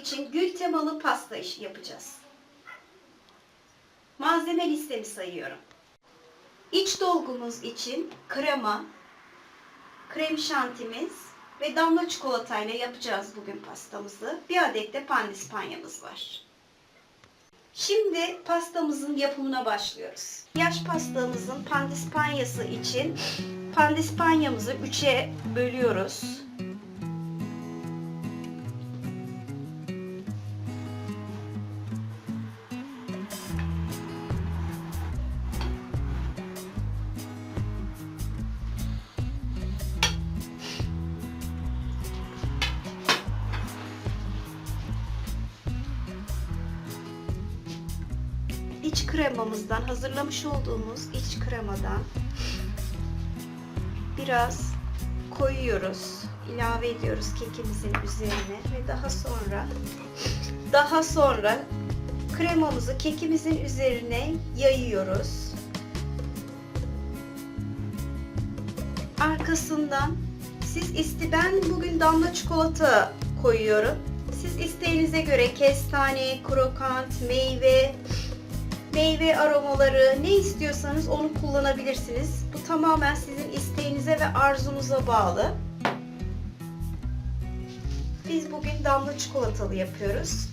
için gül temalı pasta işi yapacağız. Malzeme listemi sayıyorum. İç dolgumuz için krema, krem şantimiz ve damla çikolatayla yapacağız bugün pastamızı. Bir adet de pandispanyamız var. Şimdi pastamızın yapımına başlıyoruz. Yaş pastamızın pandispanyası için pandispanyamızı 3'e bölüyoruz. İç kremamızdan hazırlamış olduğumuz iç kremadan biraz koyuyoruz. ilave ediyoruz kekimizin üzerine ve daha sonra daha sonra kremamızı kekimizin üzerine yayıyoruz. Arkasından siz iste ben bugün damla çikolata koyuyorum. Siz isteğinize göre kestane, krokant, meyve, meyve aromaları ne istiyorsanız onu kullanabilirsiniz. Bu tamamen sizin isteğinize ve arzunuza bağlı. Biz bugün damla çikolatalı yapıyoruz.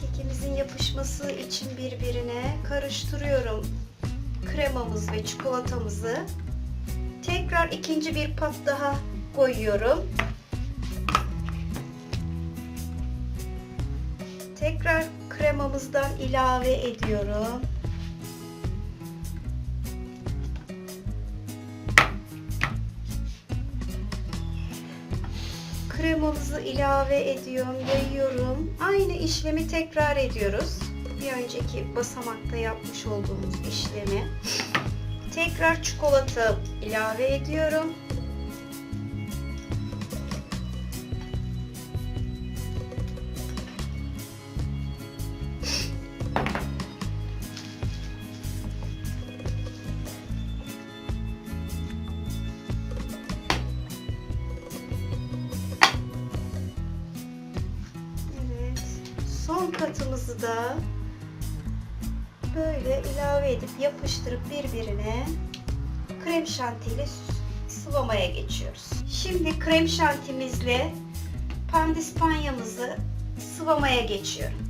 Kekimizin yapışması için birbirine karıştırıyorum kremamız ve çikolatamızı. Tekrar ikinci bir pat daha koyuyorum. Tekrar kremamızdan ilave ediyorum. Kremamızı ilave ediyorum, yayıyorum. Aynı işlemi tekrar ediyoruz. Bir önceki basamakta yapmış olduğumuz işlemi. Tekrar çikolata ilave ediyorum. Da böyle ilave edip yapıştırıp birbirine krem şantiyle sıvamaya geçiyoruz. Şimdi krem şantimizle pandispanyamızı sıvamaya geçiyorum.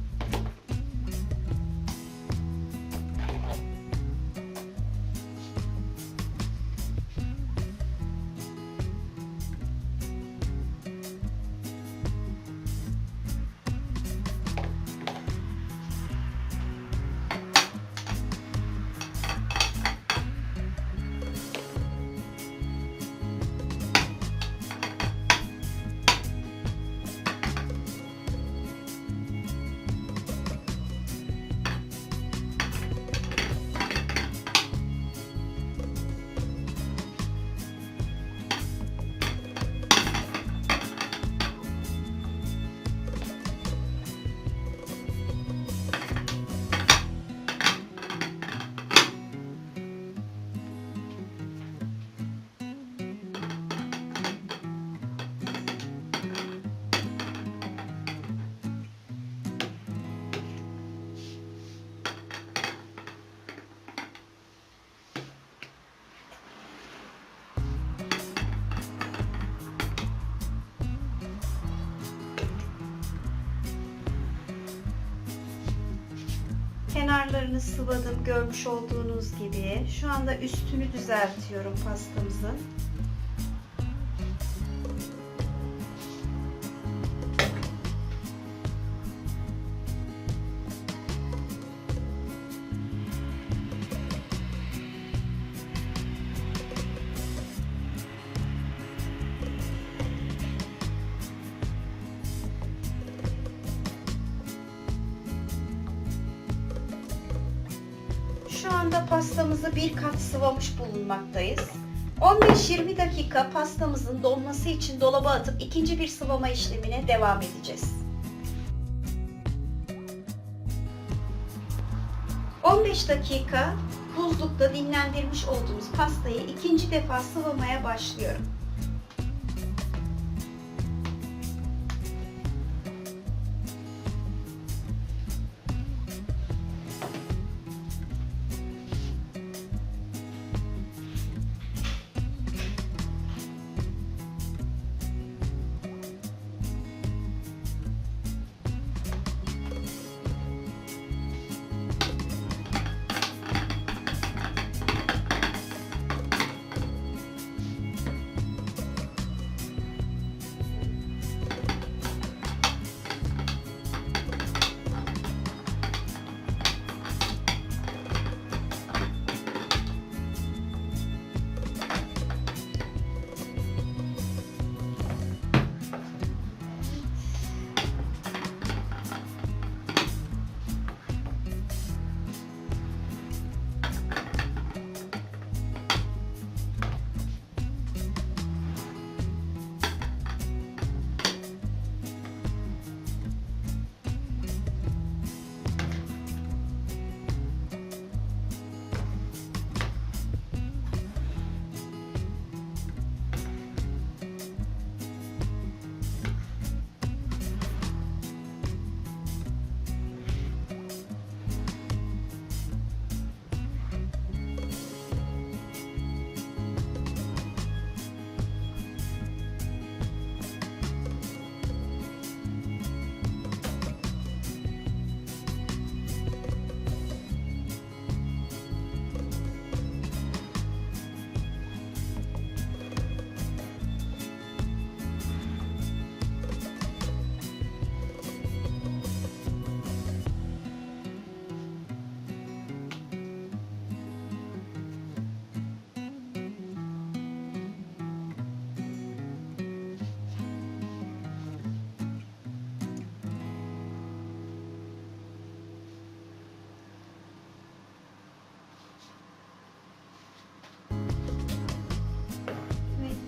Kenarlarını sıvadım görmüş olduğunuz gibi. Şu anda üstünü düzeltiyorum pastamızın. Pastamızı bir kat sıvamış bulunmaktayız. 15-20 dakika pastamızın donması için dolaba atıp ikinci bir sıvama işlemine devam edeceğiz. 15 dakika buzlukta dinlendirmiş olduğumuz pastayı ikinci defa sıvamaya başlıyorum.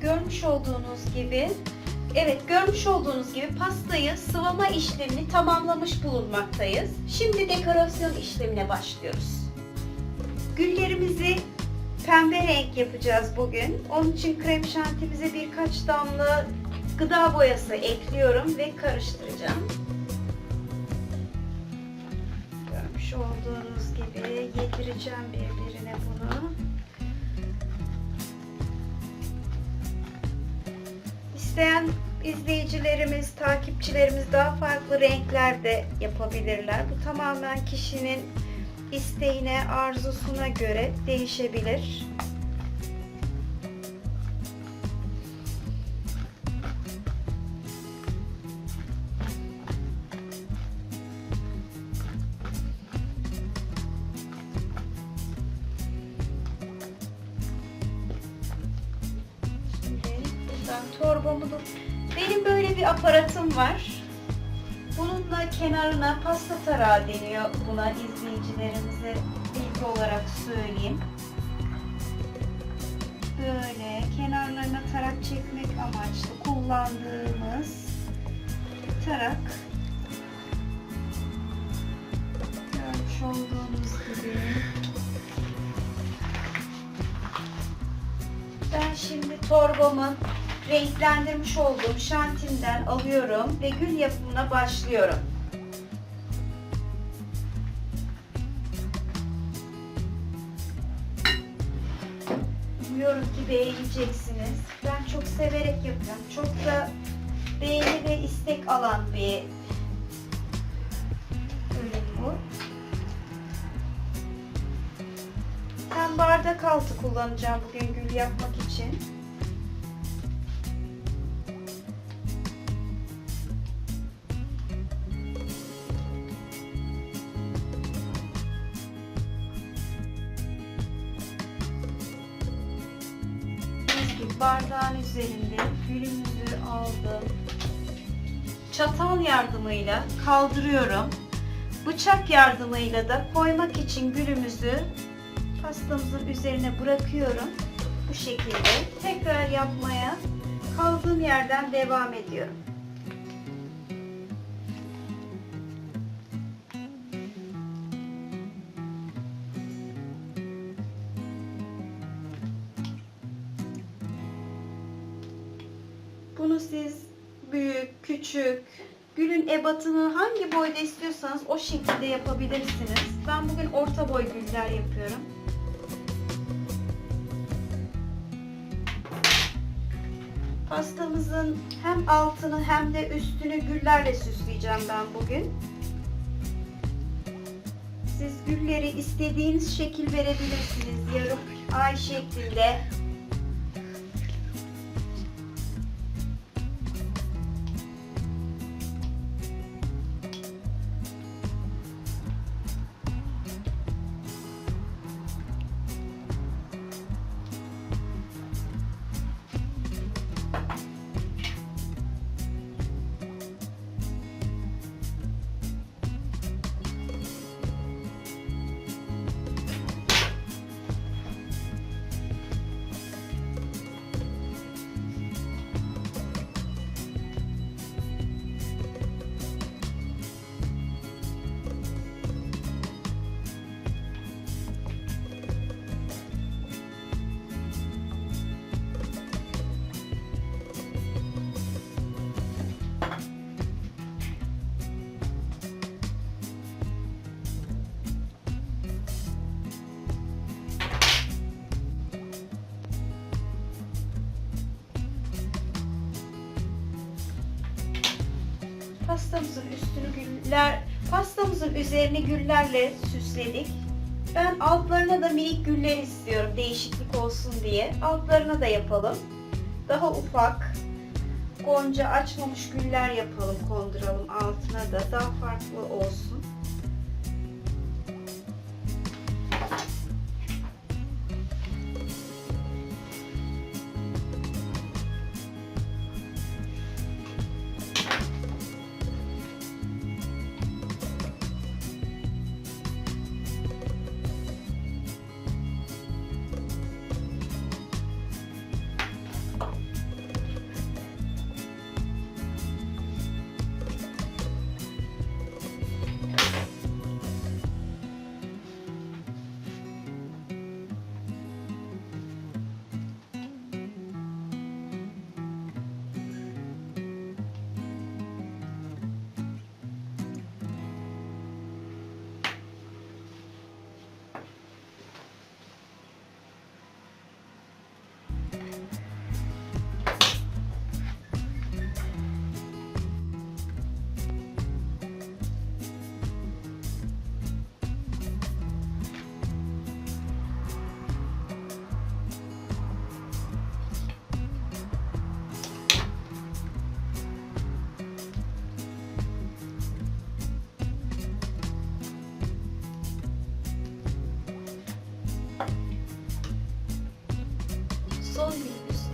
Görmüş olduğunuz gibi Evet görmüş olduğunuz gibi pastayı sıvama işlemini tamamlamış bulunmaktayız. Şimdi dekorasyon işlemine başlıyoruz. Güllerimizi pembe renk yapacağız bugün. Onun için krem şantimize birkaç damla gıda boyası ekliyorum ve karıştıracağım. Görmüş olduğunuz gibi yedireceğim birbirine bunu. İsteyen izleyicilerimiz, takipçilerimiz daha farklı renklerde yapabilirler. Bu tamamen kişinin isteğine, arzusuna göre değişebilir. Buradan torbamı da... Benim böyle bir aparatım var. Bununla kenarına pasta tarağı deniyor buna izleyicilerimize bilgi olarak söyleyeyim. Böyle kenarlarına tarak çekmek amaçlı kullandığımız tarak. Görmüş olduğunuz gibi. Ben şimdi torbamı renklendirmiş olduğum şantimden alıyorum ve gül yapımına başlıyorum. Umuyorum ki beğeneceksiniz. Ben çok severek yapıyorum. Çok da beğeni ve istek alan bir ürün bu. Ben bardak altı kullanacağım bugün gül yapmak için. Üzerinde gülümüzü aldım. Çatal yardımıyla kaldırıyorum. Bıçak yardımıyla da koymak için gülümüzü pastamızın üzerine bırakıyorum. Bu şekilde tekrar yapmaya kaldığım yerden devam ediyorum. Siz büyük, küçük, gülün ebatını hangi boyda istiyorsanız o şekilde yapabilirsiniz. Ben bugün orta boy güller yapıyorum. Pastamızın hem altını hem de üstünü güllerle süsleyeceğim ben bugün. Siz gülleri istediğiniz şekil verebilirsiniz. Yarım ay şeklinde, Pastamızın üstünü güller, pastamızın üzerini güllerle süsledik. Ben altlarına da minik güller istiyorum değişiklik olsun diye. Altlarına da yapalım. Daha ufak, gonca açmamış güller yapalım, konduralım altına da daha farklı olsun.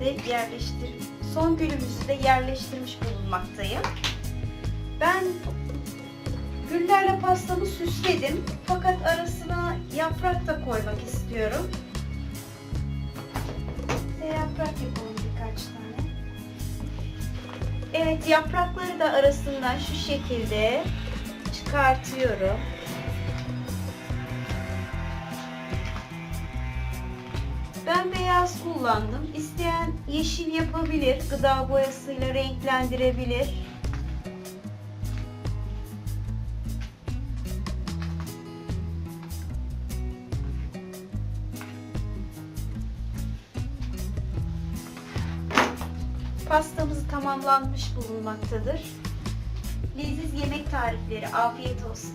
De yerleştir son gülümüzü de yerleştirmiş bulunmaktayım. Ben güllerle pastamı süsledim fakat arasına yaprak da koymak istiyorum. Ve yaprak yapalım birkaç tane. Evet yaprakları da arasından şu şekilde çıkartıyorum. Ben beyaz kullandım. İsteyen yeşil yapabilir. Gıda boyasıyla renklendirebilir. Pastamız tamamlanmış bulunmaktadır. Leziz yemek tarifleri. Afiyet olsun.